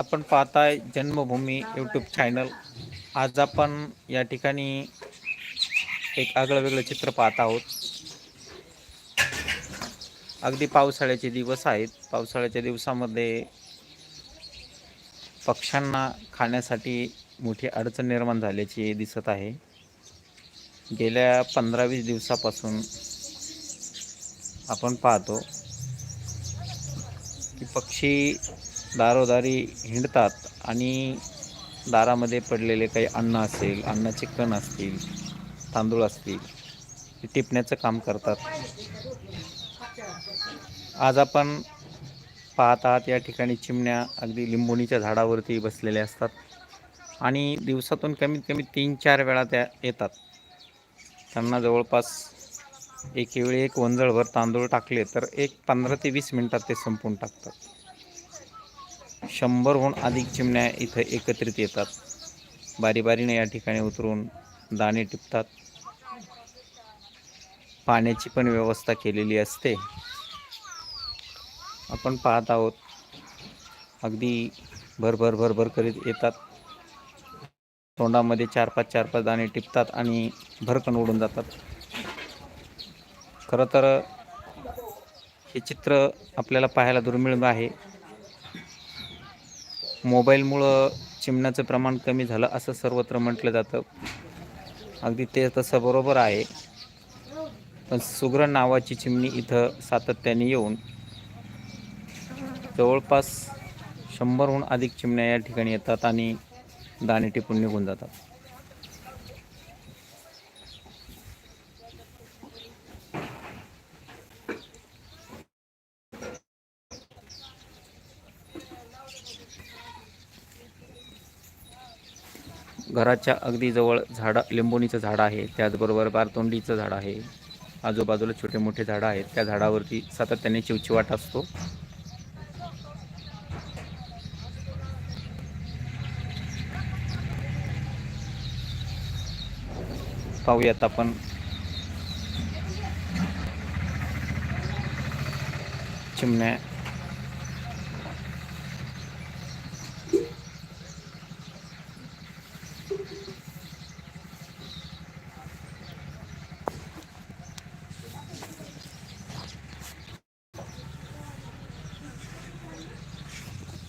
आपण पाहताय जन्मभूमी YouTube channel आज आपण या ठिकाणी एक आगळं वेगळं चित्र पाहत आहोत. अगदी पावसाळ्याचे दिवस आहेत. पावसाळ्याच्या दिवसामध्ये पक्ष्यांना खाण्यासाठी मोठी अडचण निर्माण झाल्याची दिसत आहे. गेल्या पंधरा वीस दिवसापासून आपण पाहतो की पक्षी दारोदारी हिंडतात आणि दारामध्ये पडलेले काही अन्न असेल अन्नाचे कण असतील तांदूळ असतील ते टिपण्याचं काम करतात. आज आपण पाहत आहात या ठिकाणी चिमण्या अगदी लिंबोणीच्या झाडावरती बसलेल्या असतात आणि दिवसातून कमीत कमी तीन चार वेळा त्या येतात. त्यांना जवळपास एकेवेळी एक वंजळभर तांदूळ टाकले तर एक पंधरा ते वीस मिनटात ते संपून टाकतात. शंभरहून अधिक चिमण्या इथं एकत्रित येतात. बारीबारीने या ठिकाणी उतरून दाणे टिपतात. पाण्याची पण व्यवस्था केलेली असते. आपण पाहत आहोत. अगदी भरभर भरभर करीत येतात. तोंडामध्ये चार पाच चार पाच दाणे टिपतात आणि भरकन उडून जातात. खरं तर हे चित्र आपल्याला पाहायला दुर्मिळ आहे. मोबाईलमुळं चिमण्याचं प्रमाण कमी झालं असं सर्वत्र म्हटलं जातं. अगदी ते तसं बरोबर आहे. पण सुग्र नावाची चिमणी इथं सातत्याने येऊन जवळपास शंभरहून अधिक चिमण्या या ठिकाणी येतात आणि दाणे टिपून निघून जातात. घराच्या अगदी जवळ झाडं लिंबोणीचं झाड आहे. त्याचबरोबर बारतोंडीचं झाड आहे. आजूबाजूला छोटे मोठे झाडं आहेत. त्या झाडावरती सातत्याने चिवचिवाट असतो. पाहूयात आपण. चिमण्या